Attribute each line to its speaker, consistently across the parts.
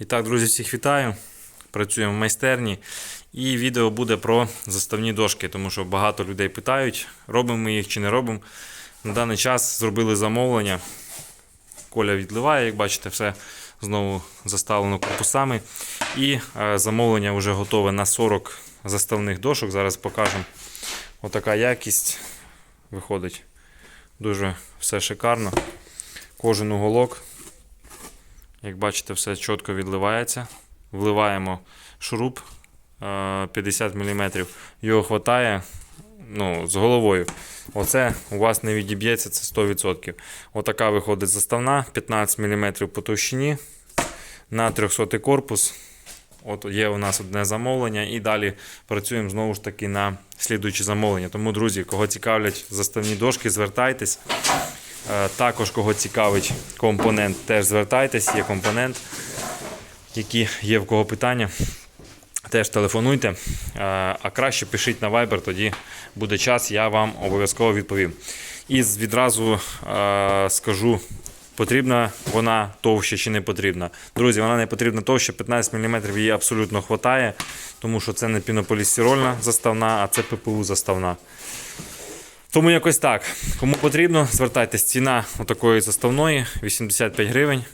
Speaker 1: І так, друзі, всіх вітаю. Працюємо в майстерні. І відео буде про заставні дошки, тому що багато людей питають, робимо ми їх чи не робимо. На даний час зробили замовлення. Коля відливає, як бачите, все знову заставлено корпусами. І е, замовлення вже готове на 40 заставних дошок. Зараз покажемо. Отака якість виходить. Дуже все шикарно. Кожен уголок як бачите, все чітко відливається. Вливаємо шуруп е, 50 мм. Його вистачає ну, з головою. Оце у вас не відіб'ється, це 100%. Отака виходить заставна, 15 мм по товщині на 300 корпус. От є у нас одне замовлення, і далі працюємо знову ж таки на слідуючі замовлення. Тому, друзі, кого цікавлять заставні дошки, звертайтесь. Е, Також кого цікавить компонент, теж звертайтесь, є компонент, які є в кого питання. Теж телефонуйте, Е, а краще пишіть на Viber, тоді буде час, я вам обов'язково відповім. І відразу е, скажу, потрібна вона товща чи не потрібна. Друзі, вона не потрібна товща, 15 мм її абсолютно вистачає, тому що це не пінополістирольна заставна, а це ППУ заставна. Тому якось так. Кому потрібно, звертайтесь. Ціна такої заставної 85 гривень,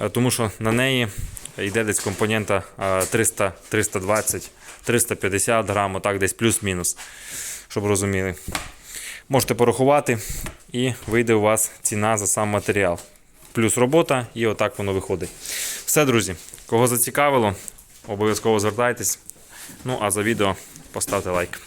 Speaker 1: е, тому що на неї йде десь компонента е, 300, 320, 350 грам, так десь плюс-мінус, щоб розуміли. Можете порахувати і вийде у вас ціна за сам матеріал. Плюс робота, і отак воно виходить. Все, друзі, кого зацікавило, обов'язково звертайтесь. Ну а за відео поставте лайк.